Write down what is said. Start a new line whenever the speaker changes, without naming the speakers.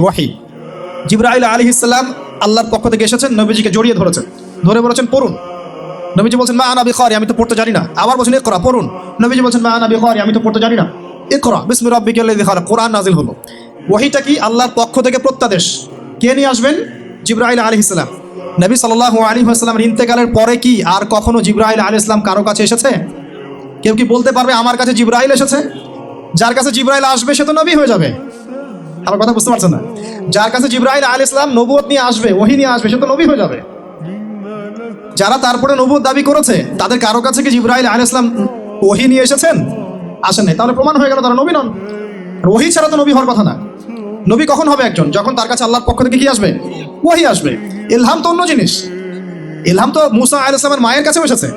ওয়াহি। জিব্রাইল আলী ইসলাম আল্লাহর পক্ষ থেকে এসেছেন, নবীজিকে জড়িয়ে ধরেছেন। ধরে বলেছেন, পড়ুন। নবীজি বলছেন, মা আনাবি খরি আমি তো পড়তে জানি না। আবার বলছেন এ একরা পড়ুন। নবীজি বলছেন, মা আনাবি খরি আমি তো পড়তে জানি না। একরা বিসমি রাব্বিকা খালাক। কোরআন নাজিল হলো। ওয়াহিটা কি? আল্লাহর পক্ষ থেকে প্রত্যাদেশ। কে নিয়ে আসবেন? জিব্রাইল আলী ইসলাম নবী সাল্লাল্লাহু আলাইহি ওয়াসাল্লামের ইন্তেকালের পরে কি আর কখনো জিব্রাইল আলী ইসলাম কারও কাছে এসেছে? কেউ কি বলতে পারবে আমার কাছে জিব্রাইল এসেছে? যার কাছে জিব্রাইল আসবে, সে তো নবী হয়ে যাবে। আমার কথা বুঝতে পারছেন না? যার কাছে জিব্রাইল আল ইসলাম নবুয়ত নিয়ে আসবে, ওহি নিয়ে আসবে, সে তো নবী হয়ে যাবে। যারা তারপরে নবুয়ত দাবি করেছে, তাদের কারও কাছে কি জিব্রাইল আল ইসলাম ওহি নিয়ে এসেছেন? আসেন নাই তাহলে প্রমাণ হয়ে গেল তারা নবী নন। ওহি ছাড়া তো নবী হওয়ার কথা না। নবী কখন হবে একজন? যখন তার কাছে আল্লাহর পক্ষ থেকে কি আসবে? ওহি আসবে। ইলহাম তো অন্য জিনিস। ইলহাম তো মুসা আল ইসলামের মায়ের কাছে এসেছে।